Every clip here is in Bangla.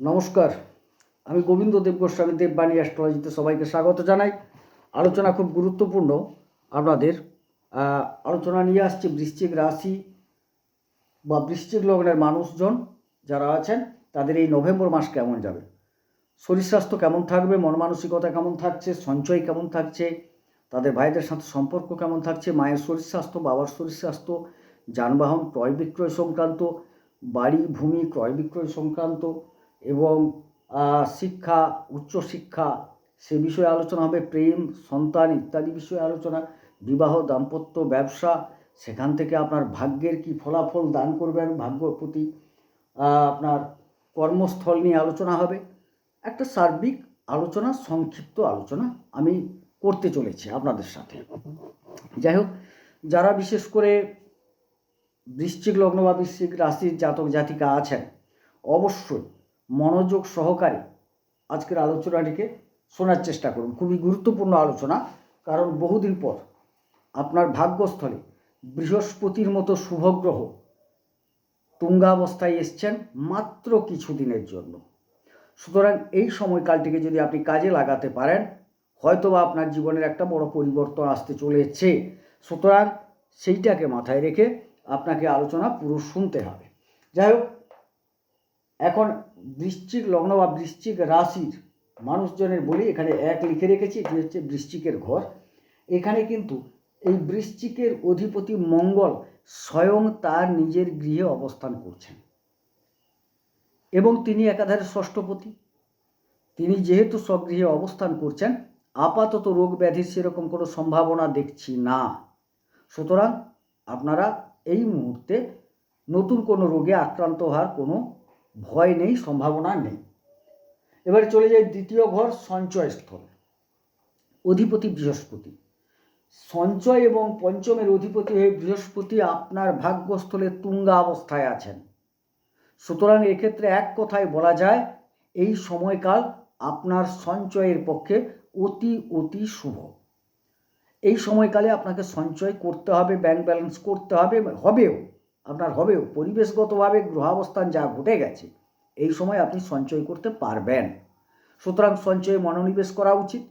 নমস্কার। আমি গোবিন্দ দেব গোস্বামী দেববাণী অ্যাস্ট্রোলজিতে সবাইকে স্বাগত জানাই। আলোচনা খুব গুরুত্বপূর্ণ আপনাদের। আলোচনা নিয়ে আসছে বৃশ্চিক রাশি বা বৃশ্চিক লগ্নের মানুষজন যারা আছেন, তাদের এই নভেম্বর মাস কেমন যাবে? শরীর স্বাস্থ্য কেমন থাকবে? মন মানসিকতা কেমন থাকছে? সঞ্চয় কেমন থাকছে? তাদের ভাইদের সাথে সম্পর্ক কেমন থাকছে? মায়ের শরীর স্বাস্থ্য, বাবার শরীর স্বাস্থ্য, যানবাহন ক্রয় বিক্রয় সংক্রান্ত, বাড়ি, ভূমি ক্রয় বিক্রয় সংক্রান্ত এবং শিক্ষা উচ্চশিক্ষা সে বিষয়ে আলোচনা হবে প্রেম, সন্তান ইত্যাদি বিষয়ে আলোচনা, বিবাহ, দাম্পত্য, ব্যবসা, সেখান থেকে আপনার ভাগ্যের কি ফলাফল দান করবেন ভাগ্যপতি প্রতি আপনার কর্মস্থল নিয়ে আলোচনা হবে। একটা সার্বিক আলোচনা, সংক্ষিপ্ত আলোচনা আমি করতে চলেছি আপনাদের সাথে। যাই হোক, যারা বিশেষ করে বৃশ্চিক লগ্ন বা বৃশ্চিক রাশির জাতক জাতিকা আছেন, অবশ্যই মনোযোগ সহকারে আজকের আলোচনাটিকে শোনার চেষ্টা করুন। খুবই গুরুত্বপূর্ণ আলোচনা, কারণ বহুদিন পর আপনার ভাগ্যস্থলে বৃহস্পতির মতো শুভগ্রহ তুঙ্গাবস্থায় এসছেন মাত্র কিছুদিনের জন্য। সুতরাং এই সময়কালটিকে যদি আপনি কাজে লাগাতে পারেন, হয়তোবা আপনার জীবনের একটা বড় পরিবর্তন আসতে চলেছে। সুতরাং সেইটাকে মাথায় রেখে আপনাকে আলোচনা পুরো শুনতে হবে। যাই হোক, এখন বৃশ্চিক লগ্ন বা বৃশ্চিক রাশির মানুষজনের বলি এখানে এক লিখে রেখেছি, এটি হচ্ছে বৃশ্চিকের ঘর। এখানে কিন্তু এই বৃশ্চিকের অধিপতি মঙ্গল স্বয়ং তার নিজের গৃহে অবস্থান করছেন। এবং তিনি একাধারে ষষ্ঠপতি। তিনি যেহেতু স্বগৃহে অবস্থান করছেন, আপাতত রোগ ব্যাধির সেরকম কোনো সম্ভাবনা দেখছি না। সুতরাং আপনারা এই মুহূর্তে নতুন কোনো রোগে আক্রান্ত হওয়ার কোনো ভয় নেই, সম্ভাবনা নেই। এবারে চলে যাই দ্বিতীয় ঘর সঞ্চয়স্থল অধিপতি বৃহস্পতি। সঞ্চয় এবং পঞ্চমের অধিপতি হয়ে বৃহস্পতি আপনার ভাগ্যস্থলে তুঙ্গা অবস্থায় আছেন। সুতরাং এক্ষেত্রে এক কথায় বলা যায়, এই সময়কাল আপনার সঞ্চয়ের পক্ষে অতি অতি শুভ। এই সময়কালে আপনাকে সঞ্চয় করতে হবে, ব্যাংক ব্যালেন্স করতে হবে, হবেও। আপনার হবেও। পরিবেশগতভাবে গ্রহাবস্থান যা ঘটে গেছে, এই সময় আপনি সঞ্চয় করতে পারবেন। সুতরাং সঞ্চয়ে মনোনিবেশ করা উচিত।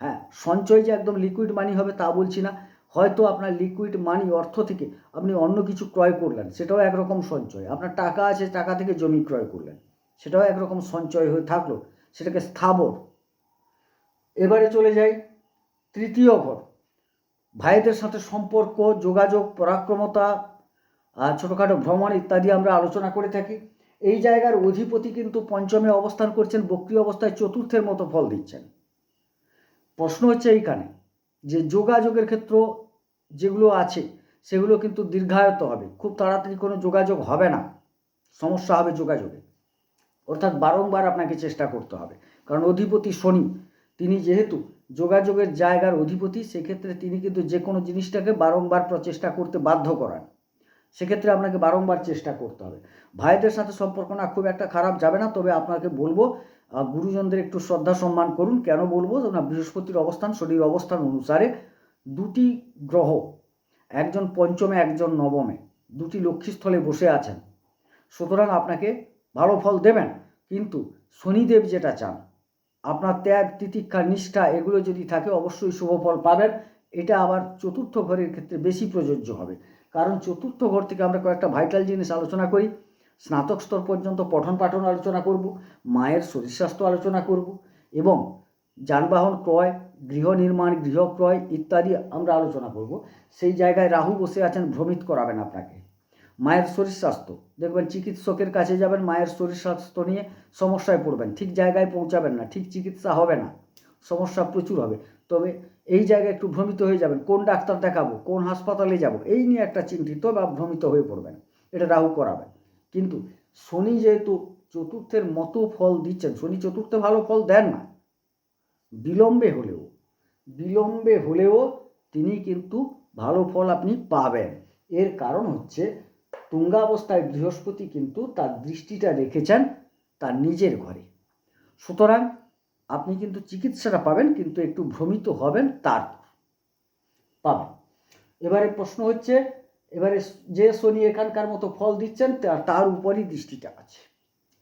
হ্যাঁ সঞ্চয় যে একদম লিকুইড মানি হবে তা বলছি না। হয়তো আপনার লিকুইড মানি অর্থ থেকে আপনি অন্য কিছু ক্রয় করলেন, সেটাও একরকম সঞ্চয়। আপনার টাকা আছে, টাকা থেকে জমি ক্রয় করলেন, সেটাও একরকম সঞ্চয় হয়ে থাকল, সেটাকে স্থাবর। এবারে চলে যাই তৃতীয় ঘর ভাইদের সাথে সম্পর্ক, যোগাযোগ, পরাক্রমতা ছোটোখাটো ভ্রমণ ইত্যাদি আমরা আলোচনা করে থাকি। এই জায়গার অধিপতি কিন্তু পঞ্চমে অবস্থান করছেন, বক্রি অবস্থায় চতুর্থের মতো ফল দিচ্ছেন। প্রশ্ন হচ্ছে এইখানে যে যোগাযোগের ক্ষেত্র যেগুলো আছে, সেগুলো কিন্তু দীর্ঘায়ত হবে। খুব তাড়াতাড়ি কোনো যোগাযোগ হবে না। সমস্যা হবে যোগাযোগে। অর্থাৎ বারংবার আপনাকে চেষ্টা করতে হবে। কারণ অধিপতি শনি, তিনি যেহেতু যোগাযোগের জায়গার অধিপতি, সেক্ষেত্রে তিনি কিন্তু যে কোনো জিনিসটাকে বারংবার প্রচেষ্টা করতে বাধ্য করান। সেক্ষেত্রে আপনাকে বারংবার চেষ্টা করতে হবে। ভাইদের সাথে সম্পর্ক না খুব একটা খারাপ যাবে না, তবে আপনাকে বলব গুরুজনদের একটু শ্রদ্ধা সম্মান করুন। কেন বলব? না, বৃহস্পতির অবস্থান, শনির অবস্থান অনুসারে দুটি গ্রহ, একজন পঞ্চমে, একজন নবমে, দুটি লক্ষ্মীস্থলে বসে আছেন। সুতরাং আপনাকে ভালো ফল দেবেন, কিন্তু শনিদেব যেটা চান, আপনার ত্যাগ, তিতিক্ষা, নিষ্ঠা, এগুলো যদি থাকে, অবশ্যই শুভ ফল পাবেন। এটা আবার চতুর্থ ঘরের ক্ষেত্রে বেশি প্রযোজ্য হবে। কারণ চতুর্থ ঘর থেকে আমরা কয়েকটা ভাইটাল জিনিস আলোচনা করি, স্নাতক স্তর পর্যন্ত পঠন পাঠন আলোচনা করব, মায়ের শরীর স্বাস্থ্য আলোচনা করব এবং যানবাহন ক্রয়, গৃহ নির্মাণ, গৃহ ক্রয় ইত্যাদি আমরা আলোচনা করব। সেই জায়গায় রাহু বসে আছেন, ভ্রমিত করাবেন আপনাকে। মায়ের শরীর স্বাস্থ্য, দেখবেন চিকিৎসকের কাছে যাবেন, মায়ের শরীর স্বাস্থ্য নিয়ে সমস্যায় পড়বেন, ঠিক জায়গায় পৌঁছাবেন না, ঠিক চিকিৎসা হবে না, সমস্যা প্রচুর হবে। তবে এই জায়গায় একটু ভ্রমিত হয়ে যাবেন, কোন ডাক্তার দেখাবো, কোন হাসপাতালে যাব, এই নিয়ে একটা চিন্তিত বা ভ্রমিত হয়ে পড়বেন, এটা রাহু করাবেন। কিন্তু শনি যেহেতু চতুর্থের মতো ফল দিচ্ছেন, শনি চতুর্থে ভালো ফল দেন না, বিলম্বে হলেও বিলম্বে হলেও তিনি কিন্তু ভালো ফল আপনি পাবেন। এর কারণ হচ্ছে তুঙ্গাবস্থায় বৃহস্পতি কিন্তু তার দৃষ্টিটা রেখেছেন তার নিজের ঘরে। সুতরাং আপনি কিন্তু চিকিৎসাটা পাবেন, কিন্তু একটু ভ্রমিত হবেন তারপর পাবেন। এবারে প্রশ্ন হচ্ছে, এবারে যে শনি এখানকার মতো ফল দিচ্ছেন, তার উপরই দৃষ্টিটা আছে।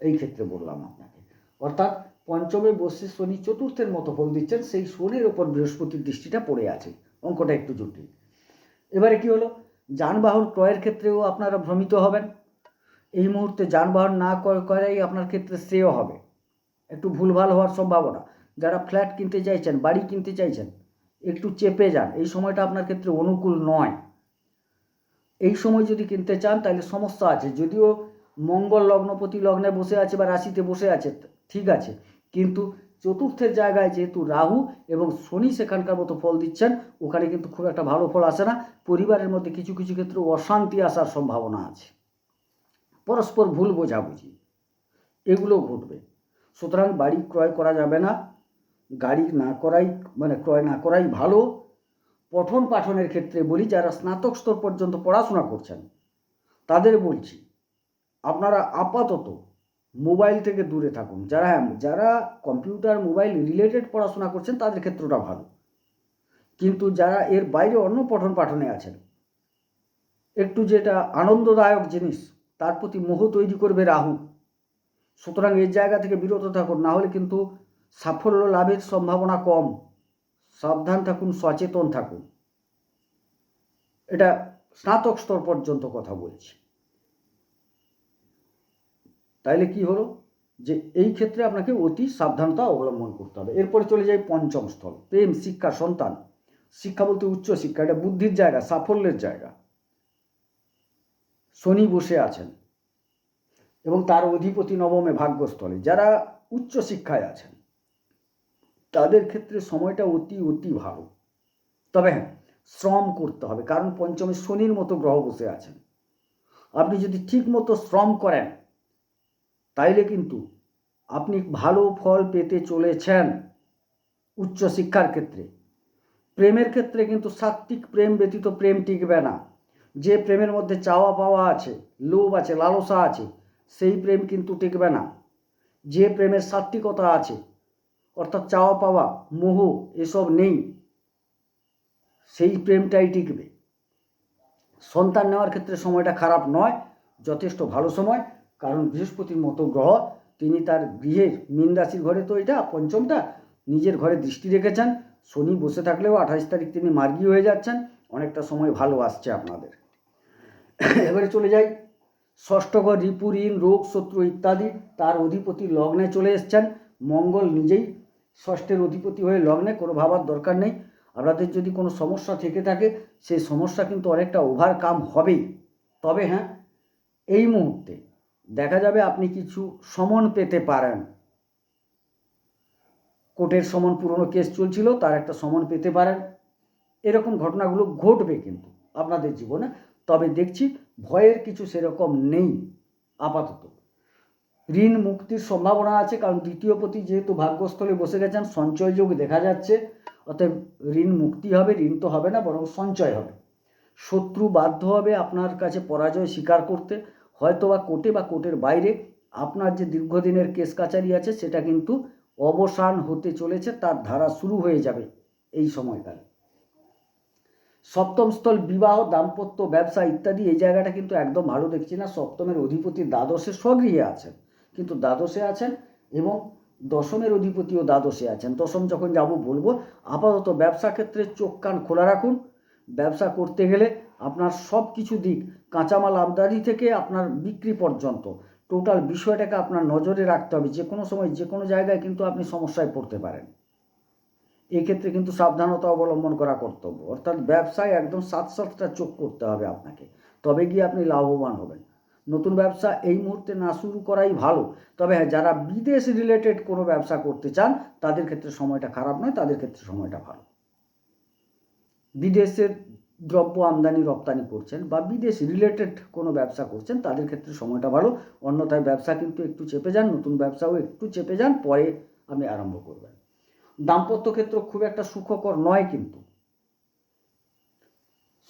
এই ক্ষেত্রে বললাম আপনাকে। অর্থাৎ পঞ্চমে বসে শনি চতুর্থের মতো ফল দিচ্ছেন, সেই শনির ওপর বৃহস্পতির দৃষ্টিটা পড়ে আছে। অঙ্কটা একটু জটিল। এবারে কি হলো? যানবাহন ক্রয়ের ক্ষেত্রেও আপনারা ভ্রমিত হবেন। এই মুহূর্তে যানবাহন না ক্রয় করাই আপনার ক্ষেত্রে শ্রেয় হবে। একটু ভুলভাল হওয়ার সম্ভাবনা। যারা ফ্ল্যাট কিনতে চাইছেন, বাড়ি কিনতে চাইছেন, একটু চেপে যান। এই সময়টা আপনার ক্ষেত্রে অনুকূল নয়। এই সময় যদি কিনতে চান, তাহলে সমস্যা আছে। যদিও মঙ্গল লগ্নপতি লগ্নে বসে আছে বা রাশিতে বসে আছে, ঠিক আছে। কিন্তু চতুর্থের জায়গায় যেহেতু রাহু এবং শনি সেখানকার মতো ফল দিচ্ছেন, ওখানে কিন্তু খুব একটা ভালো ফল আসে না। পরিবারের মধ্যে কিছু কিছু ক্ষেত্রে অশান্তি আসার সম্ভাবনা আছে। পরস্পর ভুল বোঝাবুঝি এগুলো ঘটবে। সুতরাং বাড়ি ক্রয় করা যাবে না। গাড়ি না করাই মানে ক্রয় না করাই ভালো। পঠন পাঠনের ক্ষেত্রে বলি, যারা স্নাতক স্তর পর্যন্ত পড়াশোনা করছেন, তাদের বলছি, আপনারা আপাতত মোবাইল থেকে দূরে থাকুন। যারা যারা কম্পিউটার, মোবাইল রিলেটেড পড়াশোনা করছেন, তাদের ক্ষেত্রটা ভালো। কিন্তু যারা এর বাইরে অন্য পঠন পাঠনে আছেন, একটু যেটা আনন্দদায়ক জিনিস, তার প্রতি মোহ তৈরি করবে রাহু। সুতরাং এই জায়গা থেকে বিরত থাকুন, না হলে কিন্তু সাফল্য লাভের সম্ভাবনা কম। সাবধান থাকুন, সচেতন থাকুন। এটা স্নাতক স্তর পর্যন্ত কথা বলছি। তাইলে কি হলো? যে এই ক্ষেত্রে আপনাকে অতি সাবধানতা অবলম্বন করতে হবে। এরপরে চলে যায় পঞ্চম স্থল প্রেম, শিক্ষা, সন্তান। শিক্ষা বলতে উচ্চ শিক্ষা, এটা বুদ্ধির জায়গা, সাফল্যের জায়গা। শনি বসে আছেন। এবং তার অধিপতি নবমে ভাগ্যস্থলে। যারা উচ্চ শিক্ষায় আছেন, তাদের ক্ষেত্রে সময়টা অতি অতি ভালো। তবে হ্যাঁ শ্রম করতে হবে, কারণ পঞ্চমে শনির মতো গ্রহ বসে আছেন। আপনি যদি ঠিক মতো শ্রম করেন, তাইলে কিন্তু আপনি ভালো ফল পেতে চলেছেন উচ্চ শিক্ষার ক্ষেত্রে। প্রেমের ক্ষেত্রে কিন্তু সাত্ত্বিক প্রেম ব্যতীত প্রেম টিকবে না। যে প্রেমের মধ্যে চাওয়া পাওয়া আছে, লোভ আছে, লালসা আছে সেই প্রেম কিন্তু টিকবে না। যে প্রেমের সাত্ত্বিকতা আছে, অর্থাৎ চাওয়া পাওয়া, মোহ এসব নেই, সেই প্রেমটাই টিকবে। সন্তান নেওয়ার ক্ষেত্রে সময়টা খারাপ নয়, যথেষ্ট ভালো সময়, কারণ বৃহস্পতির মতো গ্রহ, তিনি তার গৃহের মীন রাশির ঘরে তো এটা পঞ্চমটা, নিজের ঘরে দৃষ্টি রেখেছেন, শনি বসে থাকলেও আঠাশ তারিখ তিনি মার্গী হয়ে যাচ্ছেন, অনেকটা সময় ভালো আসছে আপনাদের। এবারে চলে যাই ষষ্ঠ ঘর রিপু ঋণ রোগ, শত্রু ইত্যাদি, তার অধিপতি লগ্নে চলে এসছেন। মঙ্গল নিজেই ষষ্ঠের অধিপতি হয়ে লগ্নে কোনো ভাবার দরকার নেই। আপনাদের যদি কোনো সমস্যা থেকে থাকে, সেই সমস্যা কিন্তু অনেকটা ওভারকাম হবেই। তবে হ্যাঁ এই মুহূর্তে দেখা যাবে আপনি কিছু সমন পেতে পারেন। কোর্টের সমন পুরনো কেস চলছিল, তার একটা সমন পেতে পারেন। এরকম ঘটনাগুলো ঘটবে কিন্তু আপনাদের জীবনে। তবে দেখছি ভয়ের কিছু সেরকম নেই আপাতত। ঋণ মুক্তির সম্ভাবনা আছে কারণ দ্বিতীয় পতি যেহেতু ভাগ্যস্থলে বসে গেছেন, সঞ্চয় যোগ দেখা যাচ্ছে। অতএব ঋণ মুক্তি হবে, ঋণ তো হবে না, বরং সঞ্চয় হবে। শত্রু বাধ্য হবে আপনার কাছে পরাজয় স্বীকার করতে। হয়তো বা কোর্টে বা কোর্টের বাইরে আপনার যে দীর্ঘদিনের কেস কাচারি আছে, সেটা কিন্তু অবসান হতে চলেছে, তার ধারা শুরু হয়ে যাবে এই সময়কালে। সপ্তম স্থল বিবাহ, দাম্পত্য ব্যবসা ইত্যাদি এই জায়গাটা কিন্তু একদম ভালো দেখছি না। সপ্তমের অধিপতি দ্বাদশে স্বগৃহে আছেন, কিন্তু দ্বাদশে আছেন এবং দশমের অধিপতিও দ্বাদশে আছেন। দশম যখন যাব বলব, আপাতত ব্যবসা ক্ষেত্রে চোখ কান খোলা রাখুন। ব্যবসা করতে গেলে আপনার সব কিছু দিক, কাঁচামাল আমদানি থেকে আপনার বিক্রি পর্যন্ত, টোটাল বিষয়টাকে আপনার নজরে রাখতে হবে। যে কোনো সময় যে কোনো জায়গায় কিন্তু আপনি সমস্যায় পড়তে পারেন। এক্ষেত্রে কিন্তু সাবধানতা অবলম্বন করা কর্তব্য। অর্থাৎ ব্যবসায় একদম সাত সাতটা চোখ করতে হবে আপনাকে। তবে গিয়ে আপনি লাভবান হবেন। নতুন ব্যবসা এই মুহূর্তে না শুরু করাই ভালো। তবে হ্যাঁ যারা বিদেশ রিলেটেড কোনো ব্যবসা করতে চান, তাদের ক্ষেত্রে সময়টা খারাপ নয়, তাদের ক্ষেত্রে সময়টা ভালো। বিদেশের দ্রব্য আমদানি, রপ্তানি করছেন বা বিদেশ রিলেটেড কোনো ব্যবসা করছেন, তাদের ক্ষেত্রে সময়টা ভালো। অন্যথায় ব্যবসা কিন্তু একটু চেপে যান, নতুন ব্যবসাও একটু চেপে যান, পরে আপনি আরম্ভ করবেন। দাম্পত্য ক্ষেত্র খুব একটা সুখকর নয় কিন্তু।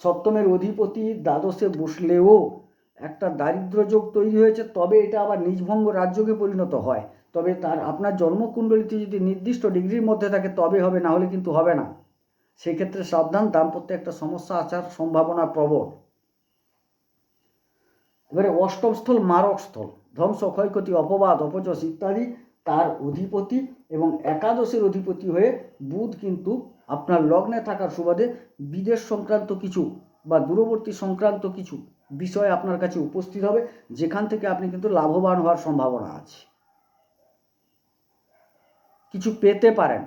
সপ্তমের অধিপতি দ্বাদশে বসলেও একটা দারিদ্র যোগ তৈরি হয়েছে, তবে এটা আবার নিজভঙ্গ রাজ্যকে পরিণত হয়। তবে তার আপনার জন্মকুণ্ডলিতে যদি নির্দিষ্ট ডিগ্রির মধ্যে থাকে, তবে হবে, না হলে কিন্তু হবে না। সেক্ষেত্রে সাবধান, দাম্পত্যে একটা সমস্যা আসার সম্ভাবনা প্রবল। এবারে অষ্টম স্থল, মারক স্থল। ধ্বংস, ক্ষয়ক্ষতি, অপবাদ অপযশ ইত্যাদি তার অধিপতি এবং একাদশের অধিপতি হয়ে বুধ কিন্তু আপনার লগ্নে থাকার সুবাদে বিদেশ সংক্রান্ত কিছু বা দূরবর্তী সংক্রান্ত কিছু বিষয় আপনার কাছে উপস্থিত হবে, যেখান থেকে আপনি কিন্তু লাভবান হওয়ার সম্ভাবনা আছে। কিছু পেতে পারেন।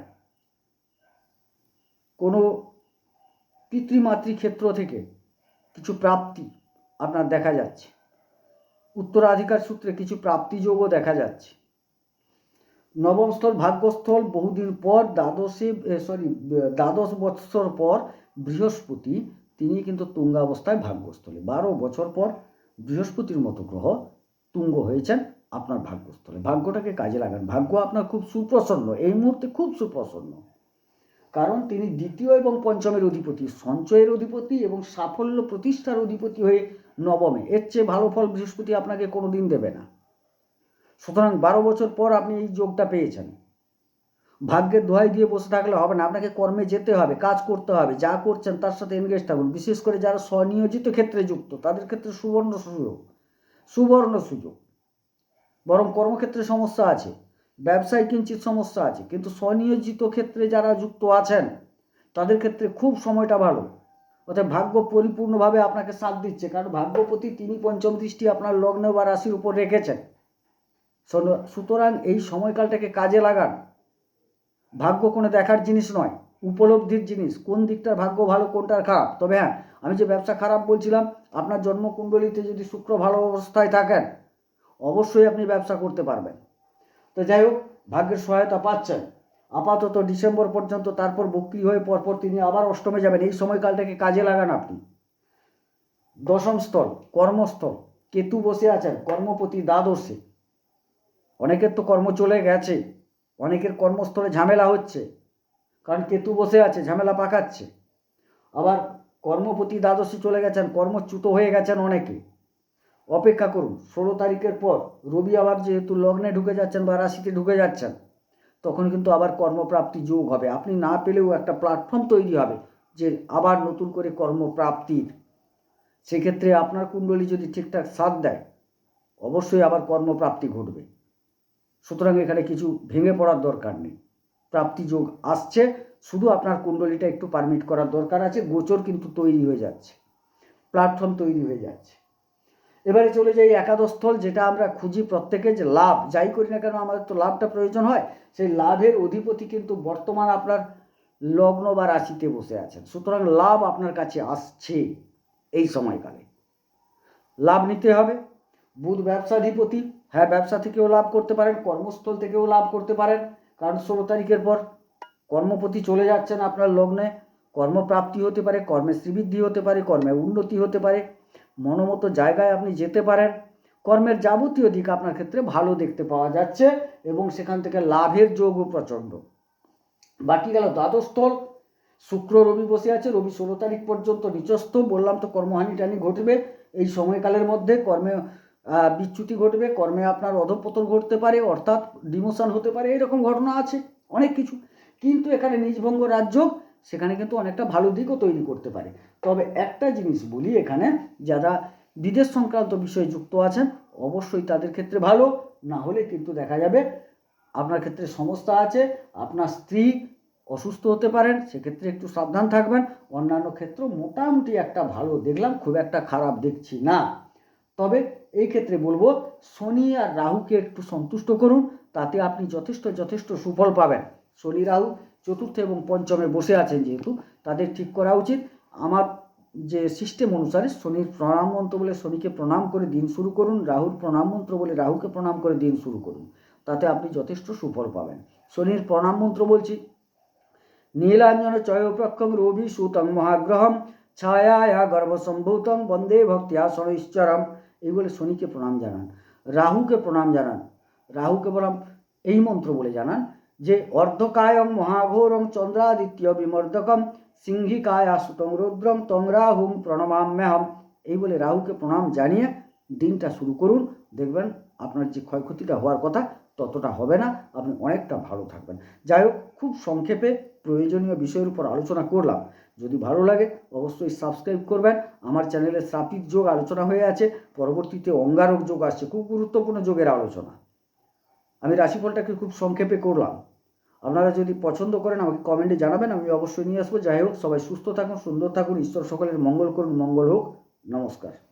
কোনো পিতৃমাতৃ ক্ষেত্র থেকে কিছু প্রাপ্তি আপনার দেখা যাচ্ছে। উত্তরাধিকার সূত্রে কিছু প্রাপ্তিযোগও দেখা যাচ্ছে। নবম স্থল ভাগ্যস্থল বহুদিন পর দ্বাদশে সরি দ্বাদশ বৎসর পর বৃহস্পতি, তিনি কিন্তু তুঙ্গাবস্থায় ভাগ্যস্থলে। বারো বছর পর বৃহস্পতির মতো গ্রহ তুঙ্গ হয়েছেন আপনার ভাগ্যস্থলে। ভাগ্যটাকে কাজে লাগান। ভাগ্য আপনার খুব সুপ্রসন্ন। এই মুহূর্তে খুব সুপ্রসন্ন। কারণ তিনি দ্বিতীয় এবং পঞ্চমের অধিপতি, সঞ্চয়ের অধিপতি এবং সাফল্য প্রতিষ্ঠার অধিপতি হয়ে নবমে। এর চেয়ে ভালো ফল বৃহস্পতি আপনাকে কোনো দিন দেবে না। সুতরাং বারো বছর পর আপনি এই যোগটা পেয়েছেন। ভাগ্যের দোহাই দিয়ে বসে থাকলে হবে না, আপনাকে কর্মে যেতে হবে, কাজ করতে হবে, যা করছেন তার সাথে এনগেজ থাকুন। বিশেষ করে যারা স্বনিয়োজিত ক্ষেত্রে যুক্ত, তাদের ক্ষেত্রে সুবর্ণ সুযোগ সুবর্ণ সুযোগ। বরং কর্মক্ষেত্রে সমস্যা আছে, ব্যবসায় কিঞ্চিত সমস্যা আছে, কিন্তু স্বনিয়োজিত ক্ষেত্রে যারা যুক্ত আছেন, তাদের ক্ষেত্রে খুব সময়টা ভালো। অর্থাৎ ভাগ্য পরিপূর্ণভাবে আপনাকে সাথ দিচ্ছে, কারণ ভাগ্যপতি তিনি পঞ্চম দৃষ্টি আপনার লগ্ন বা রাশির উপর রেখেছেন। সুতরাং এই সময়কালটাকে কাজে লাগান। ভাগ্য কোনো দেখার জিনিস নয়, উপলব্ধির জিনিস। কোন দিকটার ভাগ্য ভালো, কোনটার খারাপ? তবে হ্যাঁ আমি যে ব্যবসা খারাপ বলছিলাম, আপনার জন্মকুণ্ডলিতে যদি শুক্র ভালো অবস্থায় থাকেন, অবশ্যই আপনি ব্যবসা করতে পারবেন। তো যাই হোক, ভাগ্যের সহায়তা পাচ্ছেন। আপাতত ডিসেম্বর পর্যন্ত তারপর বক্রি হয়ে পরপর তিনি আবার অষ্টমে যাবেন। এই সময়কালটাকে কাজে লাগান আপনি। দশম স্থল, কর্মস্থল। কেতু বসে আছেন, কর্মপতি দ্বাদশে। অনেকের তো কর্ম চলে গেছে, অনেকের কর্মস্থলে ঝামেলা হচ্ছে, কারণ কেতু বসে আছে, ঝামেলা পাকাচ্ছে। আবার কর্মপতি দ্বাদশে চলে গেছেন, কর্মচ্যুত হয়ে গেছেন অনেকে। অপেক্ষা করুন, ষোলো তারিখের পর রবি আবার যেহেতু লগ্নে ঢুকে যাচ্ছেন বা রাশিতে ঢুকে যাচ্ছেন, তখন কিন্তু আবার কর্মপ্রাপ্তি যোগ হবে। আপনি না পেলেও একটা প্ল্যাটফর্ম তৈরি হবে যে আবার নতুন করে কর্মপ্রাপ্তির। সেক্ষেত্রে আপনার কুণ্ডলী যদি ঠিকঠাক সাথ দেয়, অবশ্যই আবার কর্মপ্রাপ্তি ঘটবে। সুতরাং এখানে কিছু ভেঙে পড়ার দরকার নেই। প্রাপ্তি যোগ আসছে, শুধু আপনার কুণ্ডলিটা একটু পারমিট করার দরকার আছে, গোচর কিন্তু তৈরি হয়ে যাচ্ছে প্ল্যাটফর্ম তৈরি হয়ে যাচ্ছে। এবারে চলে যাই একাদশ স্থল যেটা আমরা খুঁজি প্রত্যেকে যে লাভ, যাই করি না কেন আমাদের তো লাভটা প্রয়োজন হয়, সেই লাভের অধিপতি কিন্তু বর্তমান আপনার লগ্ন বা রাশিতে বসে আছেন। সুতরাং লাভ আপনার কাছে আসছে এই সময়কালে। লাভ নিতে হবে, বুধ ব্যবসাধিপতি হ্যাঁ ব্যবসা থেকেও লাভ করতে পারেন, কর্মস্থল থেকেও লাভ করতে পারেন। কারণ ষোলো তারিখের পর কর্মপতি চলে যাচ্ছেন আপনার লগ্নে। কর্মপ্রাপ্তি হতে পারে, কর্মে শ্রীবৃদ্ধি হতে পারে, কর্মে উন্নতি হতে পারে। মনোমতো জায়গায় আপনি যেতে পারেন। কর্মের যাবতীয় দিক আপনার ক্ষেত্রে ভালো দেখতে পাওয়া যাচ্ছে এবং সেখান থেকে লাভের যোগও প্রচণ্ড। বাকি গেল দ্বাদস্থল শুক্র রবি বসে আছে, রবি ষোলো তারিখ পর্যন্ত নিচস্থ। বললাম তো কর্মহানি টানি ঘটবে। এই সময়কালের মধ্যে কর্মে বিচ্যুতি ঘটবে, কর্মে আপনার অধপতন ঘটতে পারে, অর্থাৎ ডিমোশন হতে পারে, এরকম ঘটনা আছে, অনেক কিছু। কিন্তু এখানে নিজভঙ্গ রাজ্য, সেখানে কিন্তু অনেকটা ভালো দিকও তৈরি করতে পারে। তবে একটা জিনিস বলি এখানে, যারা বিদেশ সংক্রান্ত বিষয়ে যুক্ত আছেন, অবশ্যই তাদের ক্ষেত্রে ভালো, না হলে কিন্তু দেখা যাবে আপনার ক্ষেত্রে সমস্যা আছে, আপনার স্ত্রী অসুস্থ হতে পারেন, সেক্ষেত্রে একটু সাবধান থাকবেন। অন্যান্য ক্ষেত্র মোটামুটি একটা ভালো, দেখলাম খুব একটা খারাপ দেখছি না। তবে এই ক্ষেত্রে বলব, শনি আর রাহুকে একটু সন্তুষ্ট করুন, তাতে আপনি যথেষ্ট যথেষ্ট সুফল পাবেন। শনি, রাহু চতুর্থ এবং পঞ্চমে বসে আছেন যেহেতু, তাদের ঠিক করা উচিত। আমার যে সিস্টেম অনুসারে শনির প্রণাম মন্ত্র বলে শনিকে প্রণাম করে দিন শুরু করুন, রাহুর প্রণাম মন্ত্র বলে রাহুকে প্রণাম করে দিন শুরু করুন, তাতে আপনি যথেষ্ট সুফল পাবেন। শনির প্রণাম মন্ত্র বলছি, নীলাঞ্জন চয়প্রক্ষং রবি সুতং মহাগ্রহম ছায়া গর্ভসম্ভূতং বন্দে ভক্তিয়া শনিশ্চরম এই বলে শনিকে প্রণাম জানান। রাহুকে প্রণাম জানান। রাহুকে বলাম এই মন্ত্র বলে জানান যে, অর্ধকায়ং মহাঘোরং চন্দ্রাদিত্য বিমর্দকম সিংহিকায়া সুতং রুদ্রং তং রাহুং প্রণমাম্যহম। এই বলে রাহুকে প্রণাম জানিয়ে দিনটা শুরু করুন। দেখবেন আপনার যে ক্ষয়ক্ষতিটা হওয়ার কথা ততটা হবে না। আপনি অনেকটা ভালো থাকবেন। যাই হোক, খুব সংক্ষেপে প্রয়োজনীয় বিষয়ের উপর আলোচনা করলাম। যদি ভালো লাগে, অবশ্যই সাবস্ক্রাইব করবেন। আমার চ্যানেলে শ্রাপিত যোগ আলোচনা হয়ে আছে। পরবর্তীতে অঙ্গারক যোগ আসছে। খুব গুরুত্বপূর্ণ যোগের আলোচনা। আমি রাশিফলটাকে খুব সংক্ষেপে করলাম। আপনারা যদি পছন্দ করেন, আমাকে কমেন্টে জানাবেন। আমি অবশ্যই নিয়ে আসব। যাই হোক, সবাই সুস্থ থাকুন, সুন্দর থাকুন। ঈশ্বর সকলের মঙ্গল করুন, মঙ্গল হোক। নমস্কার।